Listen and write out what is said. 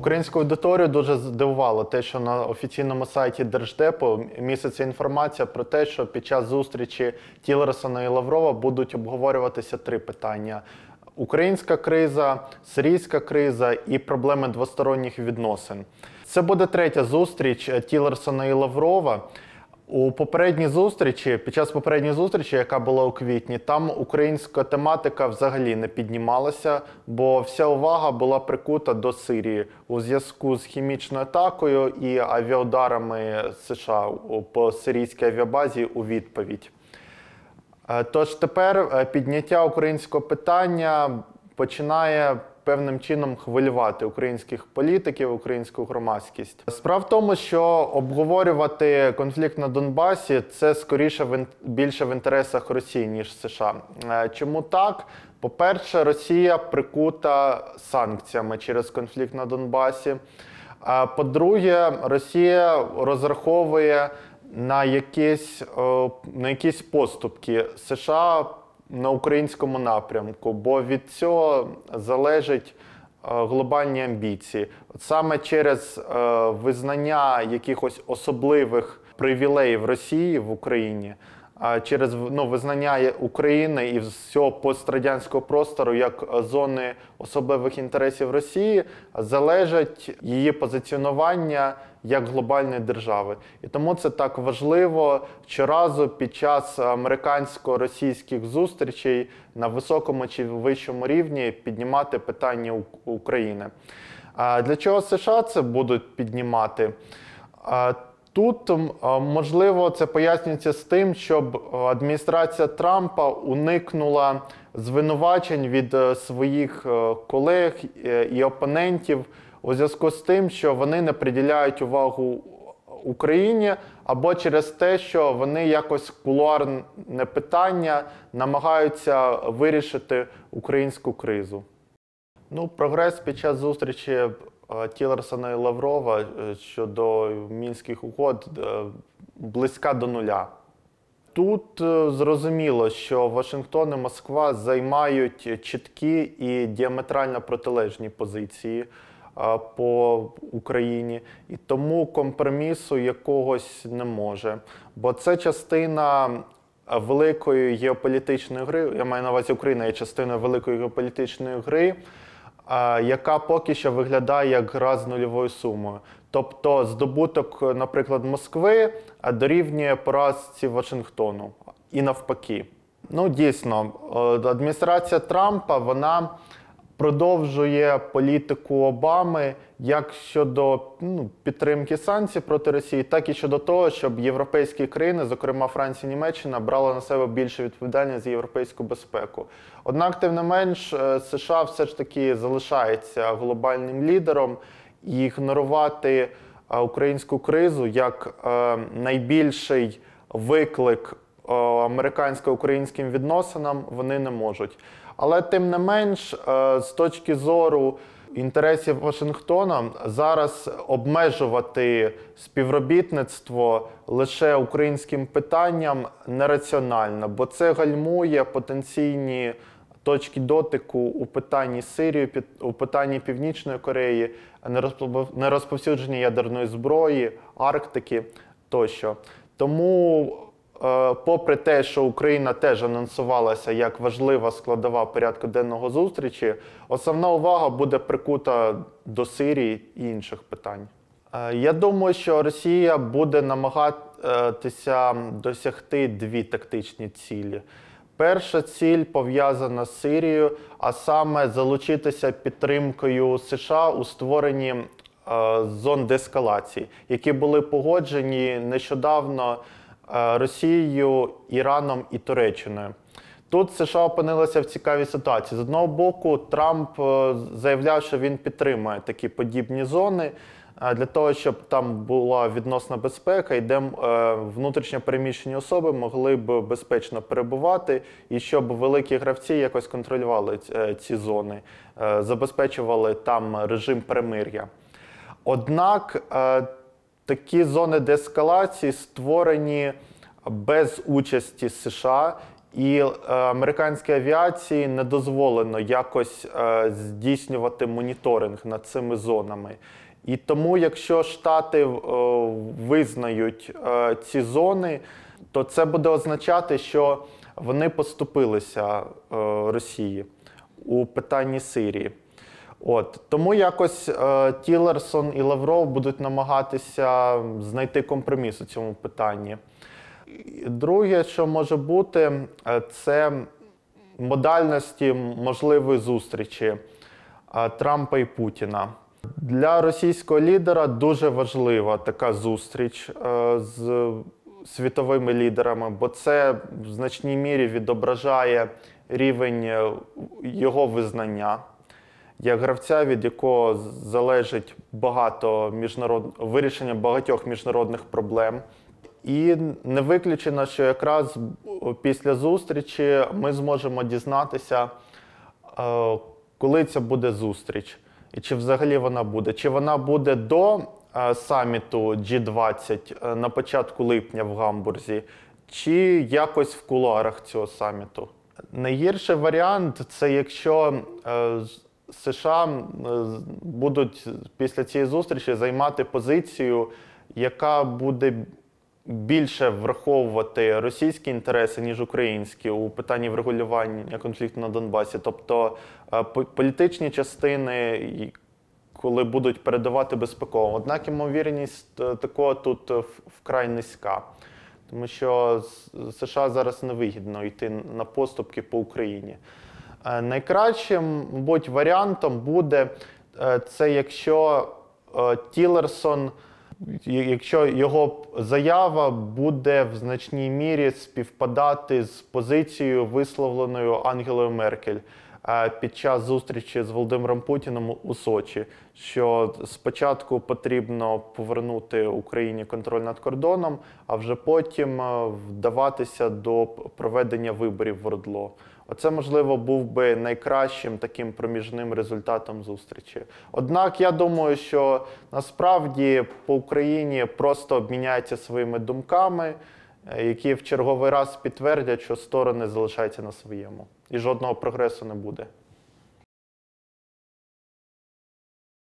Українську аудиторію дуже здивувало те, що на офіційному сайті Держдепу міститься інформація про те, що під час зустрічі Тілерсона і Лаврова будуть обговорюватися три питання: українська криза, сирійська криза і проблеми двосторонніх відносин. Це буде третя зустріч Тілерсона і Лаврова. У попередній зустрічі, під час попередньої зустрічі, яка була у квітні, там українська тематика взагалі не піднімалася, бо вся увага була прикута до Сирії у зв'язку з хімічною атакою і авіаударами США по сирійській авіабазі у відповідь. Е, Тож тепер е, підняття українського питання починає певним чином хвилювати українських політиків, українську громадськість. Справа в тому, що обговорювати конфлікт на Донбасі це скоріше більше в інтересах Росії ніж США. Е, Чому так? По-перше, Росія прикута санкціями через конфлікт на Донбасі. А по-друге, Росія розраховує на якісь, е, на якісь поступки США на українському напрямку, бо від цього залежать е, глобальні амбіції. От саме через е, визнання якихось особливих привілеїв Росії в Україні. Через ну, визнання України і всього пострадянського простору як зони особливих інтересів Росії залежить її позиціонування як глобальної держави. І тому це так важливо щоразу під час американсько-російських зустрічей на високому чи вищому рівні піднімати питання України. Для чого США це будуть піднімати? Тут можливо це пояснюється з тим, щоб адміністрація Трампа уникнула звинувачень від е, своїх е, колег е, і опонентів у зв'язку з тим, що вони не приділяють увагу Україні або через те, що вони якось кулуарне питання намагаються вирішити українську кризу. Ну, прогрес під час зустрічі Тілерсона і Лаврова е, щодо мінських угод е, близька до нуля. Тут е, зрозуміло, що Вашингтон і Москва займають чіткі і діаметрально протилежні позиції по Україні, і тому компромісу якогось не може. Бо це частина великої геополітичної гри. Я маю на увазі Україна є частиною великої геополітичної гри, яка поки що виглядає як гра з нульовою сумою. Тобто здобуток, наприклад, Москви дорівнює поразці Вашингтону і навпаки. Ну, дійсно, е, адміністрація Трампа вона продовжує політику Обами як щодо ну, підтримки санкцій проти Росії, так і щодо того, щоб європейські країни, зокрема Франція Німеччина, брали на себе більше відповідальність за європейську безпеку. Однак, тим не менш, е, США все ж таки залишається глобальним лідером і ігнорувати е, українську кризу як е, найбільший виклик американсько-українським відносинам вони не можуть. Але тим не менш, е, з точки зору інтересів Вашингтона, зараз обмежувати співробітництво лише українським питанням нераціонально, бо це гальмує потенційні точки дотику у питанні Сирії, у питанні Північної Кореї, нерозпов- нерозповсюдження ядерної зброї, Арктики тощо. Тому, е, попри те, що Україна теж анонсувалася як важлива складова порядку денного зустрічі, основна увага буде прикута до Сирії і інших питань. Е, Я думаю, що Росія буде намагатися досягти дві тактичні цілі. Перша ціль пов'язана з Сирією, а саме залучитися підтримкою США у створенні е, зон деескалації, які були погоджені нещодавно е, Росією, Іраном і Туреччиною. Тут США опинилися в цікавій ситуації. З одного боку, Трамп е, заявляв, що він підтримує такі подібні зони е, для того, щоб там була відносна безпека, і де е, внутрішньо переміщені особи могли б безпечно перебувати, і щоб великі гравці якось контролювали е, ці зони, е, забезпечували там режим перемир'я. Однак е, такі зони деескалації створені без участі США І е, американській авіації не дозволено якось е, здійснювати моніторинг над цими зонами. І тому, якщо Штати е, визнають ці зони, то це буде означати, що вони поступилися Росії у питанні Сирії. От тому якось е, Тілерсон і Лавров будуть намагатися знайти компроміс у цьому питанні. Друге, що може бути, е, це модальності можливої зустрічі е, Трампа і Путіна. Для російського лідера дуже важлива така зустріч е, з світовими лідерами, бо це в значній мірі відображає рівень його визнання як гравця, від якого залежить багато міжнарод... вирішення багатьох міжнародних проблем. І не виключено, що якраз після зустрічі ми зможемо дізнатися, е, коли це буде зустріч, і чи взагалі вона буде. Чи вона буде до е, саміту G20 е, на початку липня в Гамбурзі, чи якось в кулуарах цього саміту. Найгірший варіант це якщо США будуть після цієї зустрічі займати позицію, яка буде більше враховувати російські інтереси, ніж українські у питанні врегулювання конфлікту на Донбасі. Тобто е, політичні частини, коли будуть передавати безпеково. Однак ймовірність е, такого тут е, вкрай низька. Тому що США зараз невигідно йти на поступки по Україні. Е, Найкращим, мабуть, варіантом буде е, це, якщо е, Тілерсон, якщо його заява буде в значній мірі співпадати з позицією, висловленою Ангелою Меркель під час зустрічі з Володимиром Путіним у Сочі, що спочатку потрібно повернути Україні контроль над кордоном, а вже потім вдаватися до проведення виборів в ОРДЛО. Оце, можливо, був би найкращим таким проміжним результатом зустрічі. Однак я думаю, що насправді по Україні просто обміняються своїми думками, е, які в черговий раз підтвердять, що сторони залишаються на своєму, і жодного прогресу не буде.